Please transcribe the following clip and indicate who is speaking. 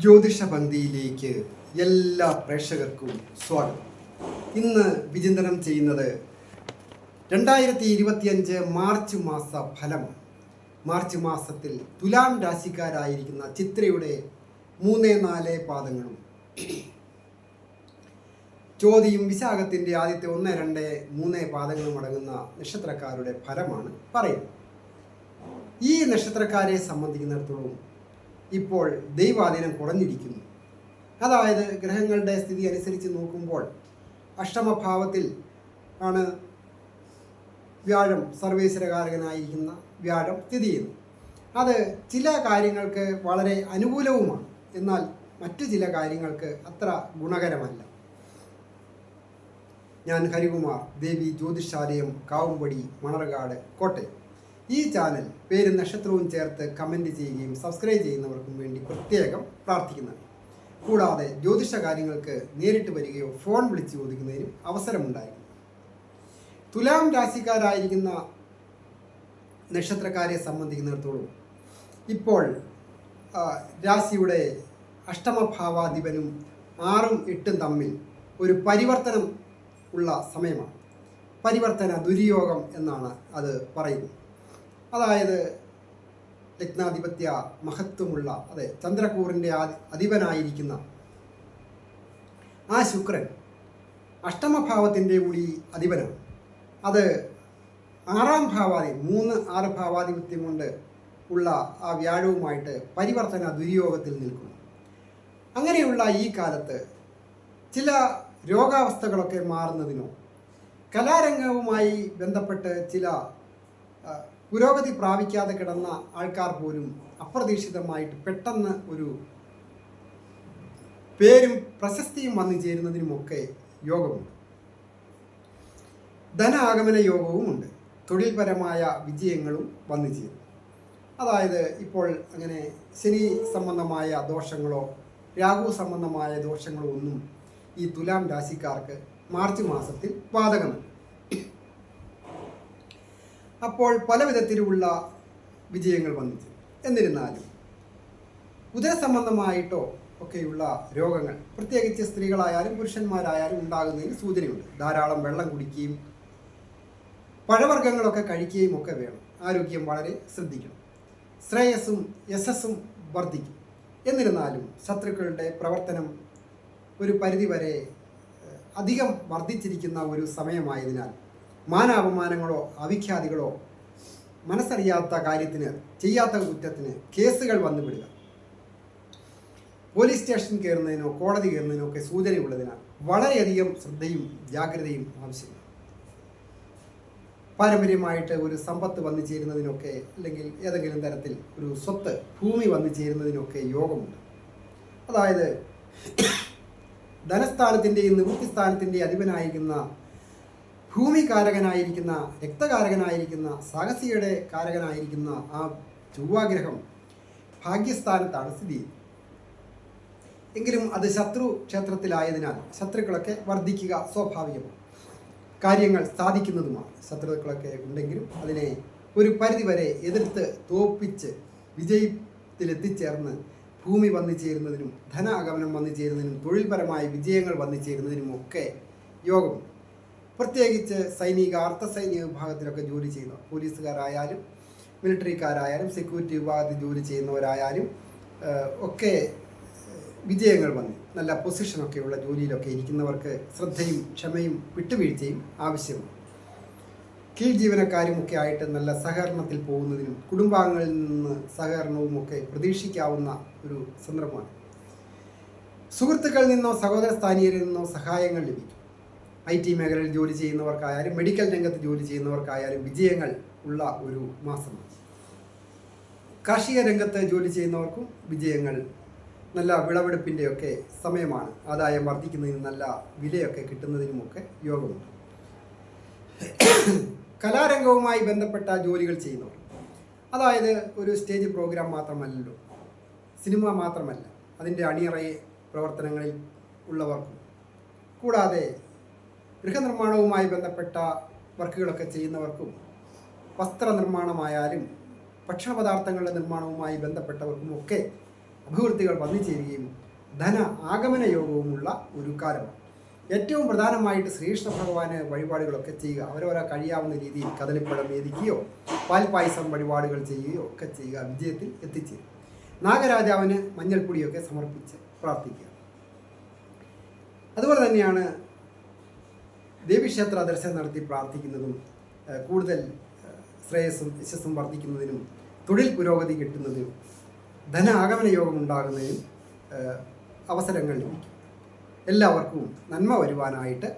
Speaker 1: ജ്യോതിഷ പന്തിയിലേക്ക് എല്ലാ പ്രേക്ഷകർക്കും സ്വാഗതം. ഇന്ന് വിചിന്തനം ചെയ്യുന്നത് രണ്ടായിരത്തി ഇരുപത്തിയഞ്ച് മാർച്ച് മാസ ഫലം. മാർച്ച് മാസത്തിൽ തുലാം രാശിക്കാരായിരിക്കുന്ന ചിത്രയുടെ മൂന്ന് നാല് പാദങ്ങളും. ചോതിയും വിശാഖത്തിന്റെ ആദ്യത്തെ ഒന്ന് രണ്ട് മൂന്ന് പാദങ്ങളും അടങ്ങുന്ന നക്ഷത്രക്കാരുടെ ഫലമാണ് പറയുന്നത്. ഈ നക്ഷത്രക്കാരെ സംബന്ധിക്കുന്നിടത്തോളം ഇപ്പോൾ ദൈവാധീനം കുറഞ്ഞിരിക്കുന്നു. അതായത് ഗ്രഹങ്ങളുടെ സ്ഥിതി അനുസരിച്ച് നോക്കുമ്പോൾ അഷ്ടമഭാവത്തിൽ ആണ് വ്യാഴം സർവേശ്വരകാരകനായിരിക്കുന്ന വ്യാഴം സ്ഥിതി ചെയ്യുന്നു അത് ചില കാര്യങ്ങൾക്ക് വളരെ അനുകൂലവുമാണ്. എന്നാൽ മറ്റു ചില കാര്യങ്ങൾക്ക് അത്ര ഗുണകരമല്ല. ഞാൻ ഹരികുമാർ ദേവി ജ്യോതിഷാലയം കാവുംപടി മണർകാട് കോട്ടയം. ഈ ചാനൽ പേരും നക്ഷത്രവും ചേർത്ത് കമന്റ് ചെയ്യുകയും സബ്സ്ക്രൈബ് ചെയ്യുന്നവർക്കും വേണ്ടി പ്രത്യേകം പ്രാർത്ഥിക്കുന്നതാണ് കൂടാതെ ജ്യോതിഷ കാര്യങ്ങൾക്ക് നേരിട്ട് വരികയോ ഫോൺ വിളിച്ച് ചോദിക്കുന്നതിനും അവസരമുണ്ടായിരുന്നു തുലാം രാശിക്കാരായിരിക്കുന്ന നക്ഷത്രക്കാരെ സംബന്ധിക്കുന്നിടത്തോളം ഇപ്പോൾ രാശിയുടെ അഷ്ടമഭാവാധിപനും ആറും എട്ടും തമ്മിൽ ഒരു പരിവർത്തനം ഉള്ള സമയമാണ്. പരിവർത്തന ദുര്യോഗം എന്നാണ് അത് പറയുന്നത്. അതായത് ലഗ്നാധിപത്യ മഹത്വമുള്ള അതെ ചന്ദ്രകൂറിന്റെ അധിപനായിരിക്കുന്ന ആ ശുക്രൻ അഷ്ടമഭാവത്തിന്റെ കൂടി അധിപനാണ്. അത് ആറാം ഭാവാധി മൂന്ന് ആറ് ഭാവാധിപത്യം കൊണ്ട് ഉള്ള ആ വ്യാഴവുമായിട്ട് പരിവർത്തന ദുര്യോഗത്തിൽ നിൽക്കുന്നു. അങ്ങനെയുള്ള ഈ കാലത്ത് ചില രോഗാവസ്ഥകളൊക്കെ മാറുന്നതിനോ കലാരംഗവുമായി ബന്ധപ്പെട്ട് ചില പുരോഗതി പ്രാപിക്കാതെ കിടന്ന ആൾക്കാർ പോലും അപ്രതീക്ഷിതമായിട്ട് പെട്ടെന്ന് ഒരു പേരും പ്രശസ്തിയും വന്നു ചേരുന്നതിനുമൊക്കെ യോഗമുണ്ട്. ധനാഗമന യോഗവുമുണ്ട് തൊഴിൽപരമായ വിജയങ്ങളും വന്നു ചേരും. അതായത് ഇപ്പോൾ അങ്ങനെ ശനി സംബന്ധമായ ദോഷങ്ങളോ രാഹു സംബന്ധമായ ദോഷങ്ങളോ ഒന്നും ഈ തുലാം രാശിക്കാർക്ക് മാർച്ച് മാസത്തിൽ ബാധകമല്ല. അപ്പോൾ പല വിധത്തിലുള്ള വിജയങ്ങൾ വന്നു എന്നിരുന്നാലും ഉദര സംബന്ധമായിട്ടോ ഒക്കെയുള്ള രോഗങ്ങൾ പ്രത്യേകിച്ച് സ്ത്രീകളായാലും പുരുഷന്മാരായാലും ഉണ്ടാകുന്നതിന് സൂചനയുണ്ട്. ധാരാളം വെള്ളം കുടിക്കുകയും പഴവർഗങ്ങളൊക്കെ കഴിക്കുകയും ഒക്കെ വേണം. ആരോഗ്യം വളരെ ശ്രദ്ധിക്കണം. ശ്രേയസ്സും യശസ്സും വർദ്ധിക്കും. എന്നിരുന്നാലും ശത്രുക്കളുടെ പ്രവർത്തനം ഒരു പരിധിവരെ അധികം വർദ്ധിച്ചിരിക്കുന്ന ഒരു സമയമായതിനാൽ മാനാപമാനങ്ങളോ അവിഖ്യാതികളോ മനസ്സറിയാത്ത കാര്യത്തിന് ചെയ്യാത്ത കുറ്റത്തിന് കേസുകൾ വന്നുവിടുക പോലീസ് സ്റ്റേഷൻ കയറുന്നതിനോ കോടതി കയറുന്നതിനോ ഒക്കെ സൂചനയുള്ളതിനാൽ വളരെയധികം ശ്രദ്ധയും ജാഗ്രതയും ആവശ്യമാണ്. പാരമ്പര്യമായിട്ട് ഒരു സമ്പത്ത് വന്നു ചേരുന്നതിനൊക്കെ അല്ലെങ്കിൽ ഏതെങ്കിലും തരത്തിൽ ഒരു സ്വത്ത് ഭൂമി വന്നു ചേരുന്നതിനൊക്കെ യോഗമുണ്ട്. അതായത് ധനസ്ഥാനത്തിന്റെയും നിവൃത്തിസ്ഥാനത്തിന്റെയും അധിപനായിരിക്കുന്ന ഭൂമികാരകനായിരിക്കുന്ന രക്തകാരകനായിരിക്കുന്ന സാഹസികയുടെ കാരകനായിരിക്കുന്ന ആ ചൊവ്വാഗ്രഹം ഭാഗ്യസ്ഥാനത്താണ് സ്ഥിതി എങ്കിലും അത് ശത്രു ക്ഷേത്രത്തിലായതിനാൽ ശത്രുക്കളൊക്കെ വർദ്ധിക്കുക സ്വാഭാവികമാണ്. കാര്യങ്ങൾ സാധിക്കുന്നതുമാണ്. ശത്രുക്കളൊക്കെ ഉണ്ടെങ്കിലും അതിനെ ഒരു പരിധിവരെ എതിർത്ത് തോപ്പിച്ച് വിജയത്തിലെത്തിച്ചേർന്ന് ഭൂമി വന്നു ചേരുന്നതിനും ധനാഗമനം വന്നു ചേരുന്നതിനും തൊഴിൽപരമായ വിജയങ്ങൾ വന്നു ചേരുന്നതിനും ഒക്കെ യോഗമുണ്ട് പ്രത്യേകിച്ച് സൈനിക അർദ്ധ സൈനിക വിഭാഗത്തിലൊക്കെ ജോലി ചെയ്യുന്ന പോലീസുകാരായാലും മിലിറ്ററിക്കാരായാലും സെക്യൂരിറ്റി വിഭാഗത്തിൽ ജോലി ചെയ്യുന്നവരായാലും ഒക്കെ വിജയങ്ങൾ വന്നു. നല്ല പൊസിഷനൊക്കെയുള്ള ജോലിയിലൊക്കെ ഇരിക്കുന്നവർക്ക് ശ്രദ്ധയും ക്ഷമയും വിട്ടുവീഴ്ചയും ആവശ്യമാണ്. കീഴ് ജീവനക്കാരും ഒക്കെ ആയിട്ട് നല്ല സഹകരണത്തിൽ പോകുന്നതിനും കുടുംബാംഗങ്ങളിൽ നിന്ന് സഹകരണവും ഒക്കെ പ്രതീക്ഷിക്കാവുന്ന ഒരു സന്ദർഭമാണ്. സുഹൃത്തുക്കളിൽ നിന്നോ സഹോദര സ്ഥാനീയരിൽ നിന്നോ സഹായങ്ങൾ ലഭിക്കും. ഐ ടി മേഖലയിൽ ജോലി ചെയ്യുന്നവർക്കായാലും മെഡിക്കൽ രംഗത്ത് ജോലി ചെയ്യുന്നവർക്കായാലും വിജയങ്ങൾ ഉള്ള ഒരു മാസമാണ്. കാർഷിക രംഗത്ത് ജോലി ചെയ്യുന്നവർക്കും വിജയങ്ങൾ നല്ല വിളവെടുപ്പിന്റെയൊക്കെ സമയമാണ്. ആദായം വർദ്ധിക്കുന്നതിന് നല്ല വിലയൊക്കെ കിട്ടുന്നതിനുമൊക്കെ യോഗമുണ്ട്. കലാരംഗവുമായി ബന്ധപ്പെട്ട ജോലികൾ ചെയ്യുന്നവർ അതായത് ഒരു സ്റ്റേജ് പ്രോഗ്രാം മാത്രമല്ലല്ലോ സിനിമ മാത്രമല്ല അതിന്റെ അണിയറയെ പ്രവർത്തനങ്ങളിൽ ഉള്ളവർക്കും കൂടാതെ ഗൃഹനിർമ്മാണവുമായി ബന്ധപ്പെട്ട വർക്കുകളൊക്കെ ചെയ്യുന്നവർക്കും വസ്ത്രനിർമ്മാണമായാലും ഭക്ഷണപദാർത്ഥങ്ങളുടെ നിർമ്മാണവുമായി ബന്ധപ്പെട്ടവർക്കും ഒക്കെ അഭിവൃദ്ധികൾ വന്നു ചേരുകയും ധന ആഗമന യോഗവുമുള്ള ഒരു കാലമാണ് ഏറ്റവും പ്രധാനമായിട്ട് ശ്രീകൃഷ്ണ ഭഗവാന് വഴിപാടുകളൊക്കെ ചെയ്യുക. അവരവരെ കഴിയാവുന്ന രീതിയിൽ കദളിപ്പഴം വേദിക്കുകയോ പാൽപായസം വഴിപാടുകൾ ചെയ്യുകയോ ഒക്കെ ചെയ്യുക വിജയത്തിൽ എത്തിച്ചേരും. നാഗരാജാവിന് മഞ്ഞൾപ്പൊടിയൊക്കെ സമർപ്പിച്ച് പ്രാർത്ഥിക്കുക. അതുപോലെ തന്നെയാണ് ദേവീക്ഷേത്ര ദർശനം നടത്തി പ്രാർത്ഥിക്കുന്നതും കൂടുതൽ ശ്രേയസ്സും യശസ്സും വർദ്ധിക്കുന്നതിനും തൊഴിൽ പുരോഗതി കിട്ടുന്നതിനും ധന ആഗമന യോഗം ഉണ്ടാകുന്നതിനും അവസരങ്ങൾ ലഭിക്കും. എല്ലാവർക്കും നന്മ വരുവാനായിട്ട്